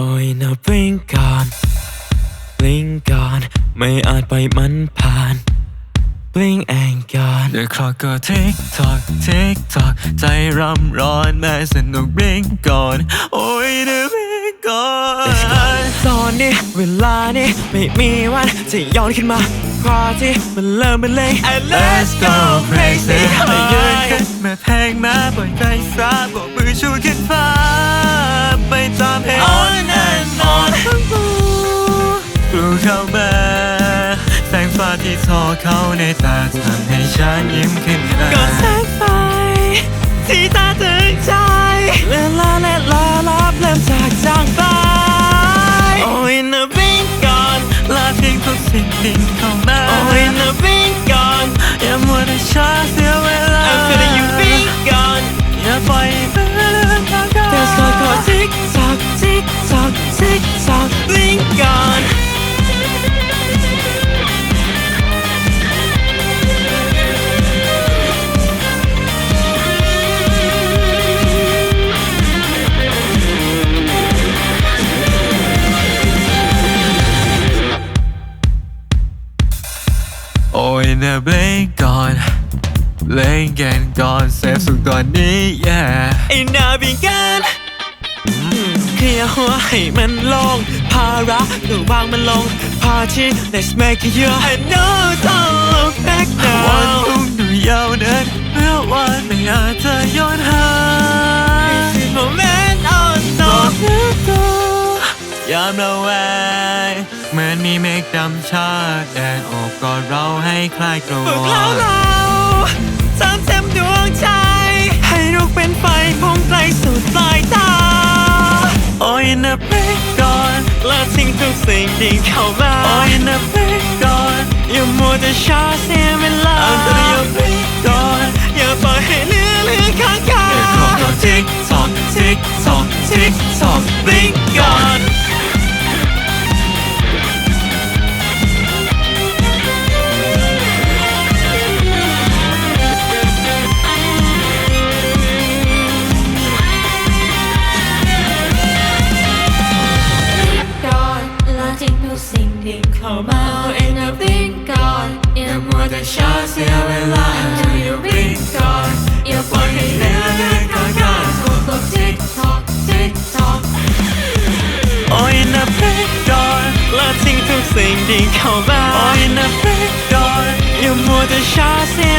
โอ้ยนะบลิงก่อนบลิงก่อนไม่อาจไปล่อยมันผ่านบลิงแองก่อนเดี๋ยวคลอกก็ทิกทอกทิกทอกใจรำร้อนแม่สนุกบลิงก่อนโอ้ยเดี๋ยวบลิงก่อนตอนนี้เวลานี้ไม่มีวันจะย้อนขึ้นมาคราที่มันเริ่มเป็นเลง And Let's go crazy ที่ทอเขาในตาทำให้ฉันยิ้มขึ้นได้ก็แสงไฟที่ตาเธอ โอ้ยนะเบลงก่อนเล่นกันก่อนเซฟสุขตอนนี้ yeah ไอ้หนาบิงกันเคลียร์หัวให้มันโลงภาระหรือวางมันลง Party let's make it you I know don't look back วัน now พรุ่งดูยาวเนินเมื่อวันไม่อาจจะย้อน วยามระแวงเหมือนมีเมฆดำชาแดงโอบกอดเราให้คลายกลัวฝึกแล้วเราเติมเต็มดวงใจ ให้ลูกเป็นไฟพุ่งไกลสุดปลายตา โอ้ยนะเบลงก่อนและทิ้งทุกสิ่งที่เข้ามา โอ้ยนะเบลงก่อนอย่ามัวแต่ช้าเสีย เข้ามาเองนะวิ่งก่อนอย่ามัวแต่ช้าเสียเวลาจะอย่าวิ่งก่อนอย่าปล่อยให้เหลือเลือข้างกายกดกดทิกทอกทิกทอกโอ้ยนะเบลงก่อนและทิ้งทุกสิ่งที่เข้ามาโอ้ยนะเบลงก่อนอย่ามัวแต่ช้าเสีย